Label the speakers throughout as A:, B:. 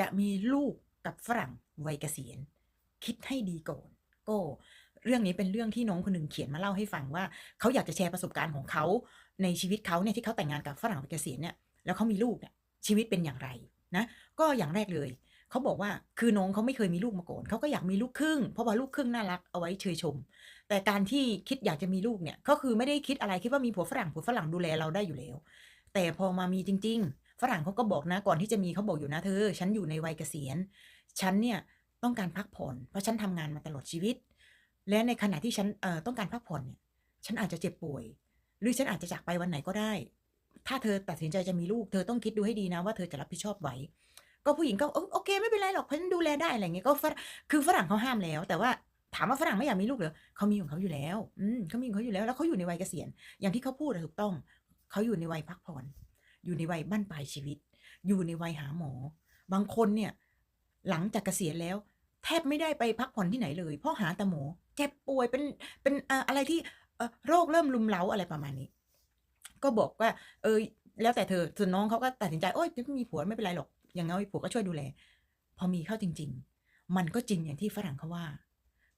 A: จะมีลูกกับฝรั่งวัยเกษียณ คิดให้ดีก่อนก็เรื่องนี้เป็นเรื่องที่น้องคนหนึ่งเขียนมาเล่าให้ฟังว่าเขาอยากจะแชร์ประสบการณ์ของเขาในชีวิตเขาเนี่ยที่เขาแต่งงานกับฝรั่งวัยเกษียณเนี่ยแล้วเขามีลูกเนี่ยชีวิตเป็นอย่างไรนะก็อย่างแรกเลยเขาบอกว่าคือน้องเขาไม่เคยมีลูกมาก่อนเขาก็อยากมีลูกครึ่ง เพราะว่าลูกครึ่งน่ารักเอาไว้เชยชม แต่การที่คิดอยากจะมีลูกเนี่ยก็คือไม่ได้คิดอะไรคิดว่ามีผัวฝรั่งผัวฝรั่งดูแลเราได้อยู่แล้ว แต่พอมามีจริง ๆ ฝรั่งเขาก็บอกนะก่อนที่จะมีเขาบอกอยู่นะเธอ ฉันอยู่ในวัยเกษียณ ฉันเนี่ยต้องการพักผ่อน เพราะฉันทำงานมาตลอดชีวิต และในขณะที่ฉันเอ่อต้องการพักผ่อนเนี่ย ฉันอาจจะเจ็บป่วย หรือฉันอาจจะจากไปวันไหนก็ได้ ถ้าเธอตัดสินใจจะมีลูก เธอต้องคิดดูให้ดีนะว่าเธอจะรับผิดชอบไหวก็ผู้หญิงก็โอเคไม่เป็นไรหรอกเพราะฉันดูแลได้อะไรเงี้ยก็ฝรั่งคือฝรั่งเขาห้ามแล้ว แต่ว่าถามว่าฝรั่งไม่อยากมีลูกเหรอเขามีของเขาอยู่แล้ว อืมเขามีของเขาอยู่แล้ว แล้วเขาอยู่ในวัยเกษียณ อย่างที่เขาพูดถูกต้อง เขาอยู่ในวัยพักผ่อน อยู่ในวัยบั้นปลายชีวิต อยู่ในวัยหาหมอ บางคนเนี่ยหลังจากเกษียณแล้ว แทบไม่ได้ไปพักผ่อนที่ไหนเลย เพราะหาแต่หมอเจ็บป่วยเป็นเป็นอะไรที่โรคเริ่มลุมเล้าอะไรประมาณนี้ ก็บอกว่า เออ แล้วแต่เธอส่วนน้องเขาก็ตัดสินใจโอ๊ยไม่มีผัวไม่เป็นไรหรอก อย่างน้อยผัวก็ช่วยดูแล พอมีเข้าจริง ๆ มันก็จริงอย่างที่ฝรั่งเขาว่า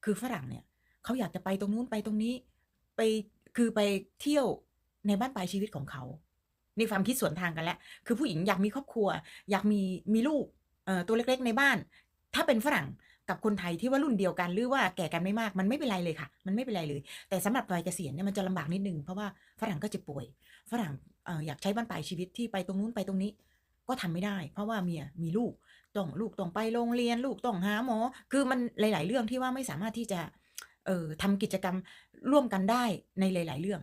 A: คือฝรั่งเนี่ยเขาอยากจะไปตรงนู้นไปตรงนี้ ไปคือไปเที่ยวในบ้านปลายชีวิตของเขา ในความคิดสวนทางกันแล้ว คือผู้หญิงอยากมีครอบครัว อยากมีมีลูกเอ่อตัวเล็กๆในบ้าน ถ้าเป็นฝรั่งกับคนไทยที่ว่ารุ่นเดียวกันหรือว่าแก่กันไม่มากมันไม่เป็นไรเลยค่ะ มันไม่เป็นไรเลย แต่สำหรับวัยเกษียณเนี่ยมันจะลำบากนิดนึงเพราะว่าฝรั่งก็จะป่วย ฝรั่งอออยากใช้บ้านปลายชีวิตที่ไปตรงนู้นไปตรงนี้ ก็ทำไม่ได้ เพราะว่าเมียมีลูกต้องลูกต้องไปโรงเรียน ลูกต้องหาหมอ คือมันหลาย ๆ เรื่องที่ว่าไม่สามารถที่จะเอ่อทำกิจกรรมร่วมกันได้ในหลาย ๆ เรื่อง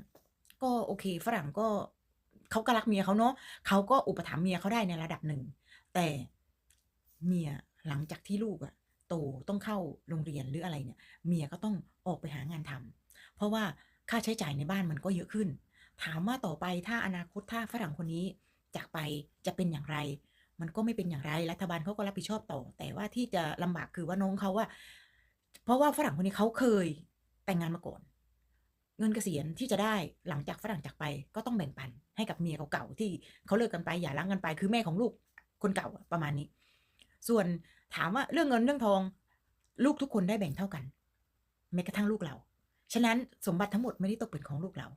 A: ก็โอเค ฝรั่งก็ เขาก็รักเมียเขาเนาะเขาก็อุปถัมภ์เมียเขาได้ในระดับหนึ่ง แต่เมียหลังจากที่ลูกอะโตต้องเข้าโรงเรียนหรืออะไรเนี่ย เมียก็ต้องออกไปหางานทำเพราะว่าค่าใช้จ่ายในบ้านมันก็เยอะขึ้น ถามว่าต่อไปถ้าอนาคตถ้าฝรั่งคนนี้จากไปจะเป็นอย่างไร มันก็ไม่เป็นอย่างไรรัฐบาลเขาก็รับผิดชอบต่อ แต่ว่าที่จะลำบากคือว่าน้องเขาว่า เพราะว่าฝรั่งคนนี้เขาเคยแต่งงานมาก่อน เงินเกษียณที่จะได้หลังจากฝรั่งจากไป ก็ต้องแบ่งปันให้กับเมียเก่าๆที่เขาเลิกกันไปอย่าร้างกันไป คือแม่ของลูกคนเก่าประมาณนี้ ส่วนถามว่าเรื่องเงินเรื่องทอง ลูกทุกคนได้แบ่งเท่ากันแม้กระทั่งลูกเรา ฉะนั้นสมบัติทั้งหมดไม่ได้ตกเป็นของลูกเรา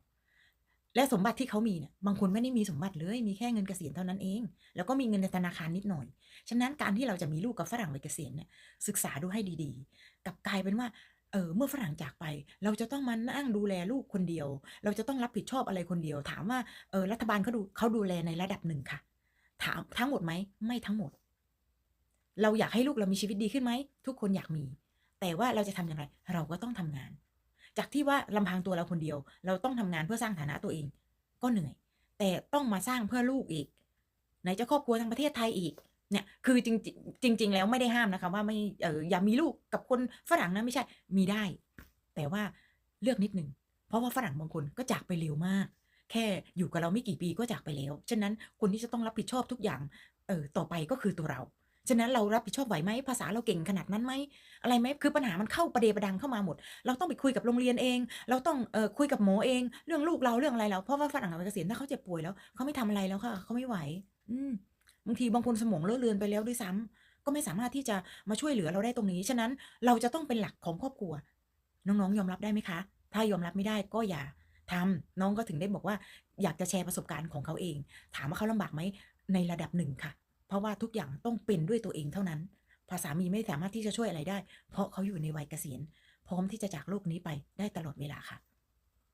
A: และสมบัติที่เขามีเนี่ยบางคนไม่ได้มีสมบัติเลยมีแค่เงินเกษียณเท่านั้นเอง แล้วก็มีเงินในธนาคารนิดหน่อย ฉะนั้นการที่เราจะมีลูกกับฝรั่งวัยเกษียณเนี่ยศึกษาดูให้ดีๆ กับกลายเป็นว่า เออเมื่อฝรั่งจากไป เราจะต้องมานั่งดูแลลูกคนเดียว เราจะต้องรับผิดชอบอะไรคนเดียว ถามว่าเออรัฐบาลเขาดูเขาดูแลในระดับหนึ่งค่ะ ถามทั้งหมดไหมไม่ทั้งหมด เราอยากให้ลูกเรามีชีวิตดีขึ้นไหมทุกคนอยากมี แต่ว่าเราจะทำอย่างไร เราก็ต้องทำงาน จากที่ว่าลำพังตัวเราคนเดียว เราต้องทำงานเพื่อสร้างฐานะตัวเอง ก็เหนื่อย แต่ต้องมาสร้างเพื่อลูกอีกไหนจะครอบครัวทางประเทศไทยอีก เนี่ยคือจริงจริงจริงๆแล้วไม่ได้ห้ามนะคะว่าไม่เอออย่ามีลูกกับคนฝรั่งนะไม่ใช่มีได้ แต่ว่าเลือกนิดนึงเพราะว่าฝรั่งบางคนก็จากไปเร็วมาก แค่อยู่กับเราไม่กี่ปีก็จากไปแล้วฉะนั้นคนที่จะต้องรับผิดชอบทุกอย่างเออต่อไปก็คือตัวเราฉะนั้นเรารับผิดชอบไหวไหมภาษาเราเก่งขนาดนั้นไหมอะไรไหมคือปัญหามันเข้าประเดประดังเข้ามาหมด เราต้องไปคุยกับโรงเรียนเอง เราต้องเออคุยกับหมอเอง เรื่องลูกเราเรื่องอะไรเราเพราะว่าฝรั่งวัยเกษียณถ้าเขาเจ็บป่วยแล้วเขาไม่ทำอะไรแล้วค่ะเขาไม่ไหว อืม บางทีบางคนสมองเลอะเลือนไปแล้วด้วยซ้ำก็ไม่สามารถที่จะมาช่วยเหลือเราได้ตรงนี้ ฉะนั้นเราจะต้องเป็นหลักของครอบครัว น้องๆ ยอมรับได้ไหมคะ ถ้ายอมรับไม่ได้ก็อย่าทำน้องก็ถึงได้บอกว่า อยากจะแชร์ประสบการณ์ของเขาเอง ถามว่าเขาลำบากไหมในระดับหนึ่งค่ะ เพราะว่าทุกอย่างต้องเป็นด้วยตัวเองเท่านั้นพราะสามีไม่สามารถที่จะช่วยอะไรได้ เพราะเขาอยู่ในวัยเกษียณพร้อมที่จะจากโลกนี้ไปได้ตลอดเวลาค่ะ